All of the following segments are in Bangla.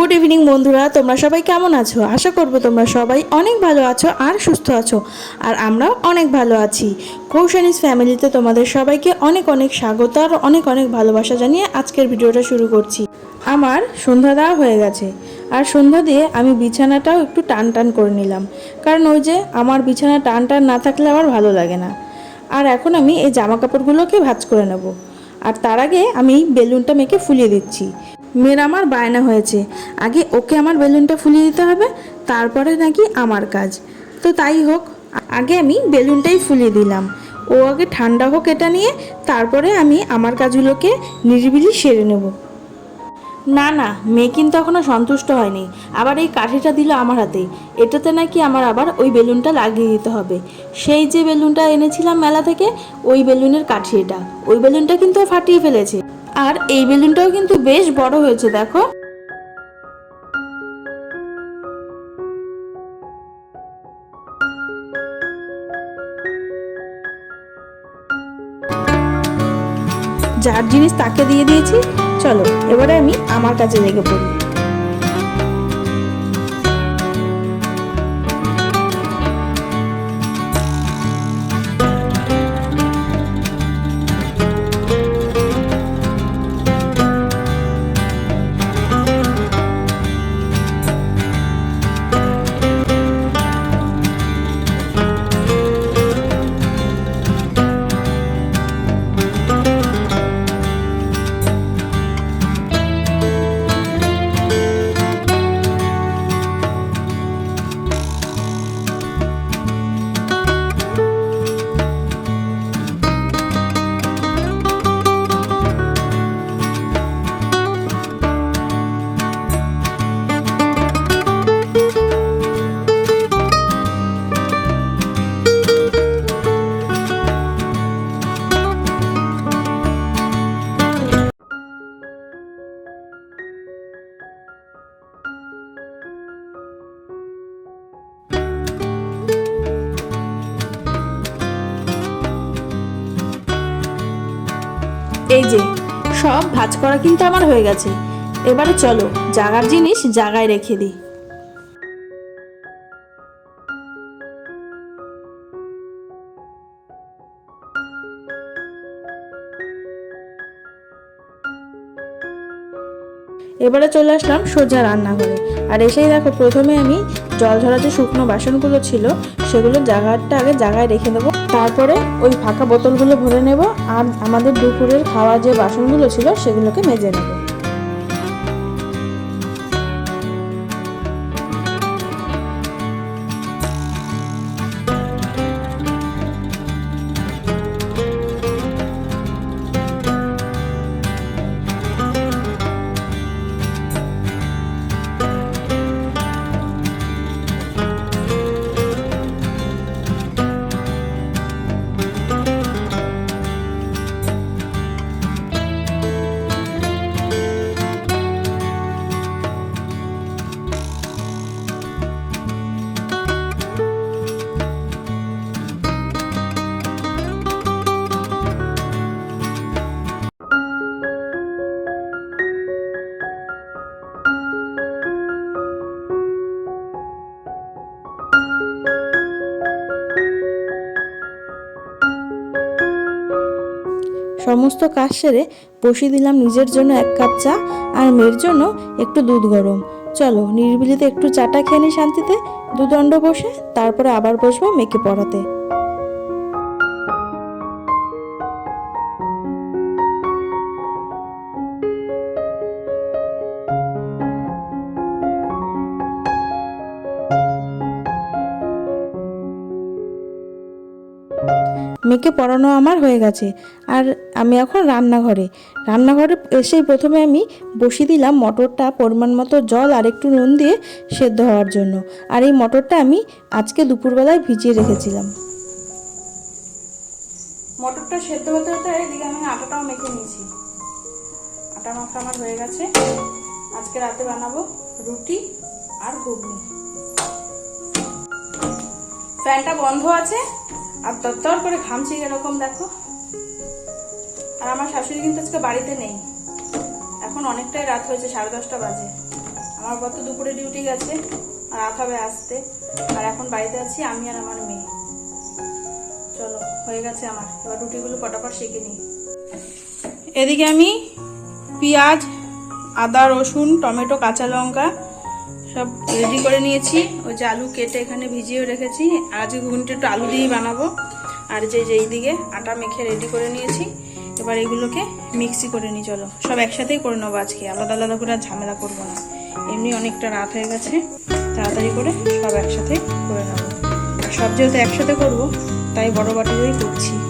গুড ইভিনিং বন্ধুরা। তোমরা সবাই কেমন আছো? আশা করব তোমরা সবাই অনেক ভালো আছো আর সুস্থ আছো। আর আমরাও অনেক ভালো আছি। কৌশানিস ফ্যামিলিতে তোমাদের সবাইকে অনেক অনেক স্বাগত আর অনেক অনেক ভালোবাসা জানিয়ে আজকের ভিডিওটা শুরু করছি। আমার সন্ধ্যা দেওয়া হয়ে গেছে। আর সন্ধ্যা দিয়ে আমি বিছানাটাও একটু টান টান করে নিলাম। কারণ ওই যে আমার বিছানা টান টান না থাকলে আমার ভালো লাগে না। আর এখন আমি এই জামা কাপড়গুলোকে ভাঁজ করে নেব। আর তার আগে আমি বেলুনটা মেখে ফুলিয়ে দিচ্ছি। মেয়ের আমার বায়না হয়েছে। আগে ওকে আমার বেলুনটা ফুলিয়ে দিতে হবে, তারপরে নাকি আমার কাজ। তো তাই হোক, আগে আমি বেলুনটাই ফুলিয়ে দিলাম। ও আগে ঠান্ডা হোক এটা নিয়ে, তারপরে আমি আমার কাজগুলোকে নিরিবিলি সেরে নেব। না না, মেয়ে কিন্তু এখনও সন্তুষ্ট হয়নি। আবার এই কাঠিটা দিল আমার হাতে। এটাতে নাকি আমার আবার ওই বেলুনটা লাগিয়ে দিতে হবে। সেই যে বেলুনটা এনেছিলাম মেলা থেকে, ওই বেলুনের কাঠি এটা। ওই বেলুনটা কিন্তু ফাটিয়ে ফেলেছে। আর এই বেলুনটাও কিন্তু বেশ বড় হয়েছে, দেখো। যার জিনিস তাকে দিয়ে দিয়েছি, চলো, এবারে আমি আমার কাছে লেগে পড়ি। এই যে, সব ভাজ করা কিন্তু আমার হয়ে গেছে। এবারে চলো, জাগার জিনিস জাগায় রেখে দিই। এবারে চলে আসলাম সোজা রান্নাঘরে। আর এসেই দেখো, প্রথমে আমি জল ঝরা যে শুকনো বাসনগুলো ছিল, সেগুলো জায়গাটা আগে জায়গায় রেখে দেবো। তারপরে ওই ফাঁকা বোতলগুলো ভরে নেব আর আমাদের দুপুরের খাওয়া যে বাসনগুলো ছিল সেগুলোকে মেজে নেব। সমস্ত কাজ সেরে বসিয়ে দিলাম নিজের জন্য এক কাপ চা আর মেয়ের জন্য একটু দুধ গরম। চলো, নিরিবিলিতে একটু চাটা খেয়ে নিই শান্তিতে। দুদণ্ড বসে, তারপরে আবার বসবো মেয়েকে পড়াতে। মেয়েকে পড়ানো আমার হয়ে গেছে। আর আমি এখন রান্নাঘরে। রান্নাঘরে এসেই প্রথমে আমি বসিয়ে দিলাম মটরটা পরিমাণ মতো জল আর একটু নুন দিয়ে সেদ্ধ হওয়ার জন্য। আর এই মটরটা আমি আজকে দুপুরবেলায় ভিজিয়ে রেখেছিলাম। মটরটা সেদ্ধ হতে হতে এদিকে আমি আটাটাও মেখে নিয়েছি। আটা মাখা আমার হয়ে গেছে। আজকে রাতে বানাবো রুটি আর ঘুগনি। ফ্যানটা বন্ধ আছে। আর তরতর করে ঘামছি এরকম, দেখো। আর আমার শাশুড়ি কিন্তু আজকে বাড়িতে নেই। এখন অনেকটাই রাত হয়েছে, সাড়ে দশটা বাজে। আমার বর তো দুপুরে ডিউটি গেছে রাত হবে আসতে। আর এখন বাড়িতে আছি আমি আর আমার মেয়ে। চলো, হয়ে গেছে আমার। এবার রুটিগুলো পটাপট সেঁকে নিই। এদিকে আমি পেঁয়াজ, আদা, রসুন, টমেটো, কাঁচা লঙ্কা সব রেডি করে নিয়েছি। ওই যে আলু কেটে এখানে ভিজিয়ে রেখেছি। আর আজকে একটু আলু দিয়েই বানাবো। আর যে যেই দিকে আটা মেখে রেডি করে নিয়েছি। এবার এগুলোকে মিক্সি করে নিই চলো। সব একসাথেই করে নেব আজকে। আলাদা আলাদা করে আর ঝামেলা করব না। এমনি অনেকটা রাত হয়ে গেছে। তাড়াতাড়ি করে সব একসাথে করে নেব। সব যেহেতু একসাথে করব, তাই বড় বাটিতেই করছি।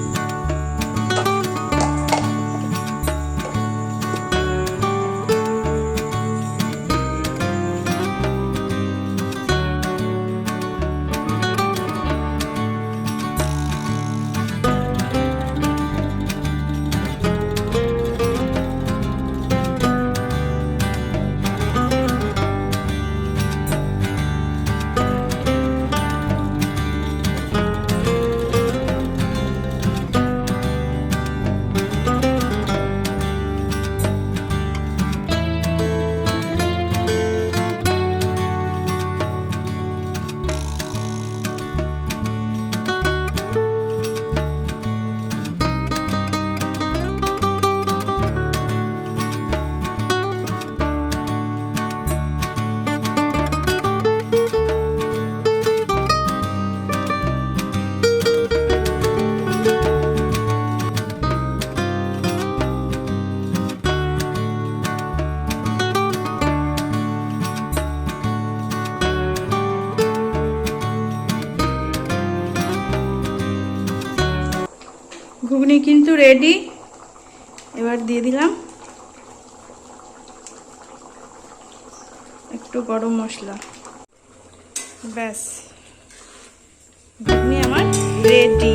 ঘুগনি কিন্তু রেডি এবার দিয়ে দিলাম। একটু গরম মশলা। ব্যাস। ঘুগনি আমার রেডি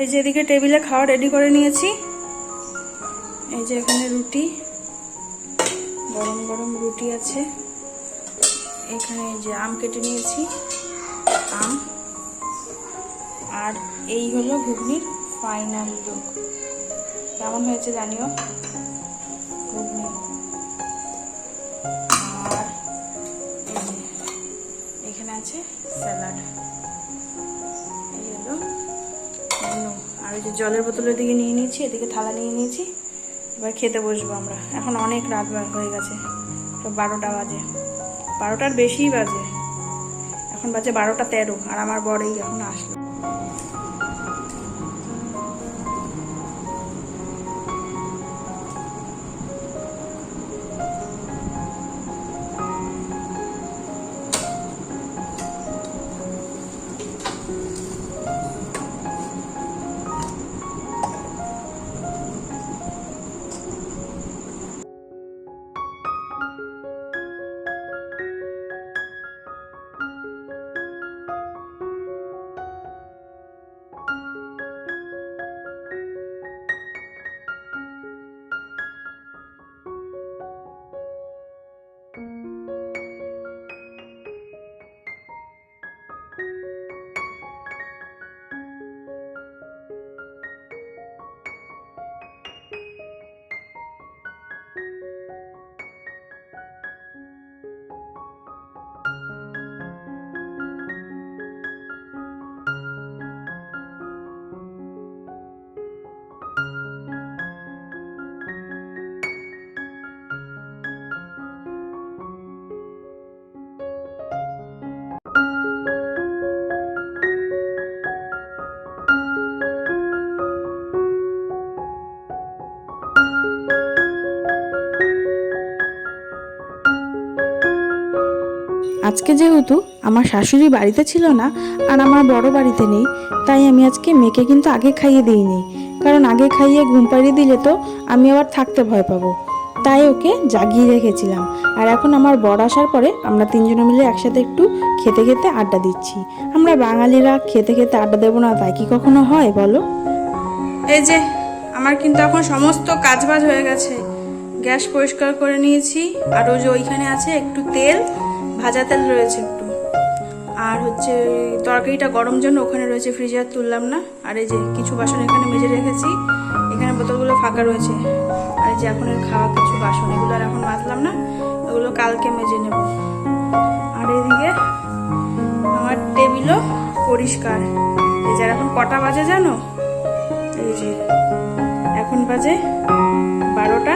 এই যে এদিকে টেবিলে খাওয়া রেডি করে নিয়েছি। এই যে এখানে রুটি, গরম গরম রুটি আছে। এখানে এই যে আম কেটে নিয়েছি, আম। আর এই হলো ঘুগনির ফাইনাল লুক কেমন হয়েছে জানিও? ঘুগনি। আর এখানে আছে স্যালাড আর ওই যে জলের বোতল ওইদিকে নিয়ে নিয়েছি, এদিকে থালা নিয়ে নিয়েছি। এবার খেতে বসবো আমরা। এখন অনেক রাত হয়ে গেছে। তো বারোটা বাজে। বারোটার বেশিই বাজে। এখন বাজে বারোটা তেরো, আর আমার বরেই এখন আসলো। আজকে যেহেতু আমার শাশুড়ি বাড়িতে ছিল না আর আমার বড় বাড়িতে নেই, তাই আমি আজকে মেয়েকে কিন্তু আগে খাইয়ে দিইনি। কারণ আগে খাইয়ে ঘুম পাড়িয়ে দিলে তো আমি আবার থাকতে ভয় পাবো। তাই ওকে জাগিয়ে রেখেছিলাম। আর এখন আমার বর আসার পরে আমরা তিনজনে মিলে একসাথে একটু খেতে খেতে আড্ডা দিচ্ছি। আমরা বাঙালিরা খেতে খেতে আড্ডা দেবো না, তাই কি কখনো হয় বলো? এই যে, আমার কিন্তু এখন সমস্ত কাজবাজ হয়ে গেছে। গ্যাস পরিষ্কার করে নিয়েছি, আর ওই যে ওইখানে আছে একটু তেল ভাজা তেল রয়েছে একটু। আর হচ্ছে তরকারিটা গরম জন্য ওখানে রয়েছে ফ্রিজে আর তুললাম না। আর এই যে কিছু বাসন এখানে মেজে রেখেছি। এখানে বোতলগুলো ফাঁকা রয়েছে। আর এই যে এখন খাওয়া কিছু বাসন, এগুলো আর এখন মাজলাম না। এগুলো কালকে মেজে নেব। আর এদিকে আমার টেবিলও পরিষ্কার। এই যে এখন কটা বাজে জানো? এই যে এখন বাজে বারোটা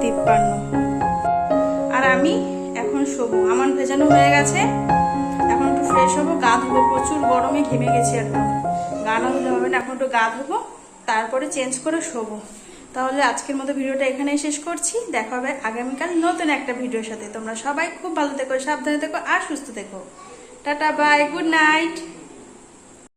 তিপ্পান্ন। আর আমি শোবো। আমার ভেজানো হয়ে গেছে। এখন একটু ফ্রেশ হব। গা ধুবো প্রচুর গরমে ঘেমে গেছি একদম গা না ধুলে হবে না। এখন একটু গা ধুবো, তারপরে চেঞ্জ করে শোবো। তাহলে আজকের মতো ভিডিওটা এখানেই শেষ করছি। দেখা হবে আগামীকাল নতুন একটা ভিডিওর সাথে। তোমরা সবাই খুব ভালো থেকো, সাবধানে থেকো আর সুস্থ থেকো। Tata bye good night